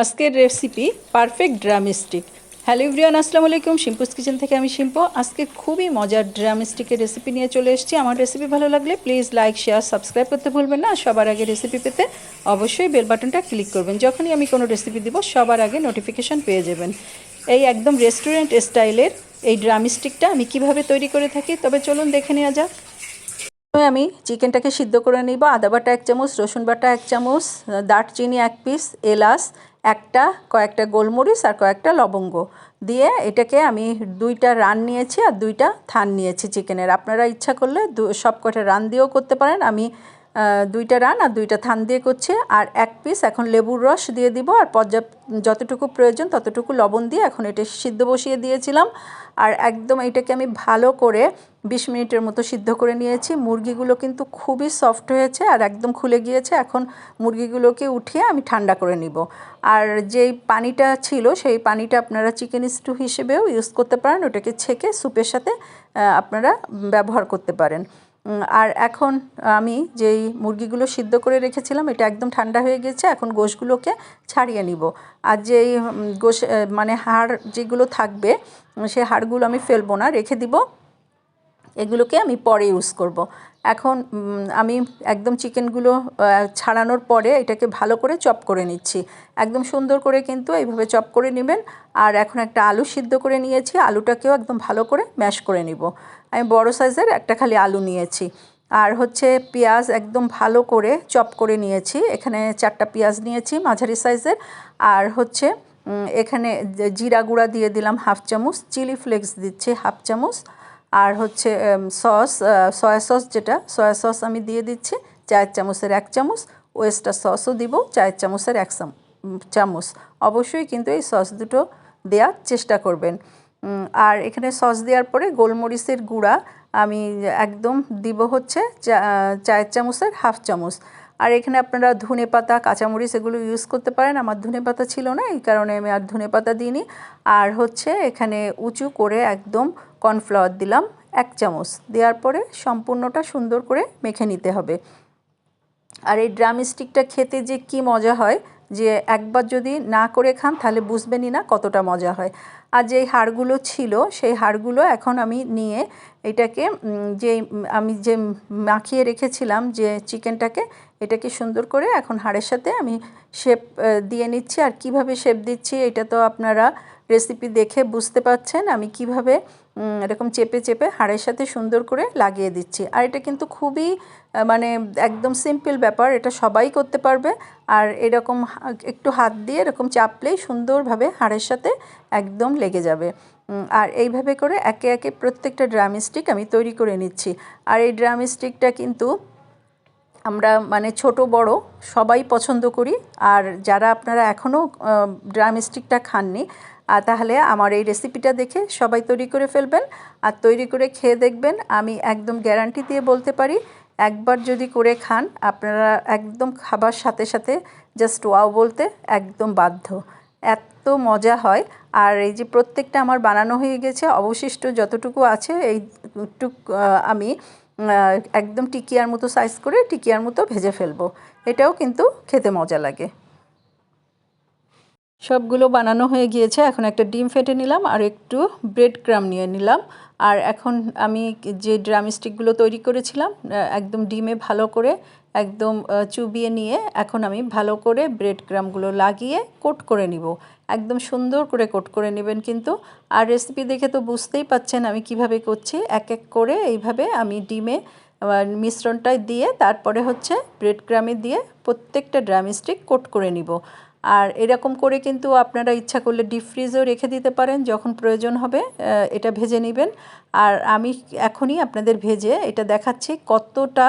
আজকের recipe perfect drum stick hello everyone আসসালামু আলাইকুম। শিম্পুস কিচেন থেকে আমি শিম্পো আজকে খুবই মজার ড্রাম স্টিকের রেসিপি নিয়ে চলে এসেছি। আমার রেসিপি ভালো লাগলে প্লিজ লাইক শেয়ার সাবস্ক্রাইব করতে ভুলবেন না। সবার আগে রেসিপি পেতে অবশ্যই বেল বাটনটা ক্লিক করবেন। যখনই আমি কোনো রেসিপি দিব, সবার আগে নোটিফিকেশান পেয়ে যাবেন। এই একদম রেস্টুরেন্ট স্টাইলের এই ড্রাম স্টিকটা আমি কীভাবে তৈরি করে থাকি, তবে চলুন দেখে নেওয়া যাক। প্রথমে আমি চিকেনটাকে সিদ্ধ করে নিব। আদা বাটা এক চামচ, রসুন বাটা এক চামচ, দারচিনি এক পিস এলাচ একটা, কয়েকটা গোলমরিচ আর কয়েকটা লবঙ্গ। দিয়ে এটাকে আমি দুইটা রান নিয়েছি আর দুইটা থান নিয়েছি চিকেনের। আপনারা ইচ্ছা করলে সব কটা রান দিয়েও করতে পারেন। আমি দুইটা রান আর দুইটা থান দিয়ে করছে। আর এক পিস এখন লেবুর রস দিয়ে দিব আর পর্যাপ্ত যতটুকু প্রয়োজন ততটুকু লবণ দিয়ে এখন এটা সিদ্ধ বসিয়ে দিয়েছিলাম। আর একদম এটাকে আমি ভালো করে বিশ মিনিটের মতো সিদ্ধ করে নিয়েছি। মুরগিগুলো কিন্তু খুবই সফট হয়েছে আর একদম খুলে গিয়েছে। এখন মুরগিগুলোকে উঠিয়ে আমি ঠান্ডা করে নিব। আর যেই পানিটা ছিল সেই পানিটা আপনারা চিকেন স্টু হিসেবেও ইউজ করতে পারেন। ওটাকে ছেঁকে স্যুপের সাথে আপনারা ব্যবহার করতে পারেন। আর এখন আমি যেই মুরগিগুলো সিদ্ধ করে রেখেছিলাম, এটা একদম ঠান্ডা হয়ে গেছে, এখন গোশগুলোকে ছাড়িয়ে নিব। আর যেই গোশ মানে হাড় যেগুলো থাকবে সেই হাড়গুলো আমি ফেলব না, রেখে দিব। এগুলোকে আমি পরে ইউজ করব। এখন আমি একদম চিকেনগুলো ছাড়ানোর পরে এটাকে ভালো করে চপ করে নিচ্ছি। একদম সুন্দর করে কিন্তু এইভাবে চপ করে নেবেন। আর এখন একটা আলু সিদ্ধ করে নিয়েছি। আলুটাকেও একদম ভালো করে ম্যাশ করে নিব। আমি বড় সাইজের একটা খালি আলু নিয়েছি। আর হচ্ছে পেঁয়াজ একদম ভালো করে চপ করে নিয়েছি। এখানে চারটা পেঁয়াজ নিয়েছি মাঝারি সাইজের আর হচ্ছে এখানে জিরা গুঁড়া দিয়ে দিলাম হাফ চামচ চিলি ফ্লেক্স দিচ্ছি হাফ চামচ। আর হচ্ছে সস সয়া সস যেটা সয়া সস আমি দিয়ে দিচ্ছি, চায়ের চামচের এক চামচ ওয়েস্টার সসও দিব, চায়ের চামচের এক চামচ। অবশ্যই কিন্তু এই সস দুটো দেওয়ার চেষ্টা করবেন। আর এখানে সস দেওয়ার পরে গোলমরিচের গুঁড়া আমি একদম দিব হচ্ছে চায়ের চামচের হাফ চামচ। আর এখানে আপনারা ধনে পাতা, কাঁচামরিচ এগুলো ইউজ করতে পারেন। আমার ধনে পাতা ছিল না, এই কারণে আমি আর ধনে পাতা দিইনি। আর হচ্ছে এখানে উঁচু করে একদম কর্নফ্লাওয়ার দিলাম এক চামচ। দেওয়ার পরে সম্পূর্ণটা সুন্দর করে মেখে নিতে হবে। আর এই ড্রাম স্টিকটা খেতে যে কি মজা হয়, যে একবার যদি না করে খান তাহলে বুঝবেনই না কতটা মজা হয়। আর যেই হাড়গুলো ছিল, সেই হাড়গুলো এখন আমি নিয়ে এটাকে যে আমি যে মাখিয়ে রেখেছিলাম যে চিকেনটাকে, এটাকে সুন্দর করে এখন হাড়ের সাথে আমি শেপ দিয়ে নিচ্ছি। আর কীভাবে শেপ দিচ্ছি এটা তো আপনারা রেসিপি দেখে বুঝতে পাচ্ছেন আমি কীভাবে এরকম চেপে চেপে হাড়ের সাথে সুন্দর করে লাগিয়ে দিচ্ছি। আর এটা কিন্তু খুবই মানে একদম সিম্পল ব্যাপার, এটা সবাই করতে পারবে। আর এরকম একটু হাত দিয়ে এরকম চাপলেই সুন্দরভাবে হাড়ের সাথে একদম লেগে যাবে। আর এইভাবে করে একে একে প্রত্যেকটা ড্রাম স্টিক আমি তৈরি করে নিচ্ছি। আর এই ড্রাম স্টিকটা কিন্তু আমরা মানে ছোট, বড় সবাই পছন্দ করি। আর যারা আপনারা এখনও ড্রাম স্টিকটা খাননি আর তাহলে আমার এই রেসিপিটা দেখে সবাই তৈরি করে ফেলবেন আর তৈরি করে খেয়ে দেখবেন। আমি একদম গ্যারান্টি দিয়ে বলতে পারি, একবার যদি করে খান, আপনারা একদম খাবার সাথে সাথে জাস্ট ওয়াও বলতে একদম বাধ্য। এত মজা হয়। আর এই যে প্রত্যেকটা আমার বানানো হয়ে গেছে, অবশিষ্ট যতটুকু আছে এইটুক আমি একদম টিকিয়ার মতো সাইজ করে টিকিয়ার মতো ভেজে ফেলব। এটাও কিন্তু খেতে মজা লাগে। সবগুলো বানানো হয়ে গিয়েছে। এখন একটা ডিম ফেটে নিলাম আর একটু ব্রেড ক্রাম নিয়ে নিলাম। আর এখন আমি যে ড্রাম স্টিকগুলো তৈরি করেছিলাম একদম ডিমে ভালো করে একদম চুবিয়ে নিয়ে এখন আমি ভালো করে ব্রেড ক্রামগুলো লাগিয়ে কোট করে নিব। একদম সুন্দর করে কোট করে নেবেন কিন্তু। আর রেসিপি দেখে তো বুঝতেই পাচ্ছেন আমি কীভাবে করছি। এক এক করে এইভাবে আমি ডিমে মিশ্রণটায় দিয়ে তারপরে হচ্ছে ব্রেড ক্রামে দিয়ে প্রত্যেকটা ড্রাম স্টিক কোট করে নিব। আর এরকম করে কিন্তু আপনারা ইচ্ছা করলে ডিপ ফ্রিজেও রেখে দিতে পারেন যখন প্রয়োজন হবে এটা ভেজে নেবেন। আর আমি এখনই আপনাদের ভেজে এটা দেখাচ্ছি কতটা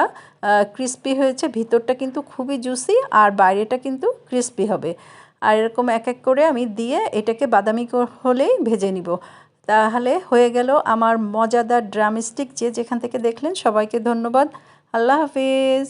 ক্রিস্পি হয়েছে। ভিতরটা কিন্তু খুবই জুসি আর বাইরেটা কিন্তু ক্রিস্পি হবে। আর এরকম এক এক করে আমি দিয়ে এটাকে বাদামি হলেই ভেজে নিব। তাহলে হয়ে গেল আমার মজাদার ড্রাম স্টিক যে যেখান থেকে দেখলেন সবাইকে ধন্যবাদ। আল্লাহ হাফিজ।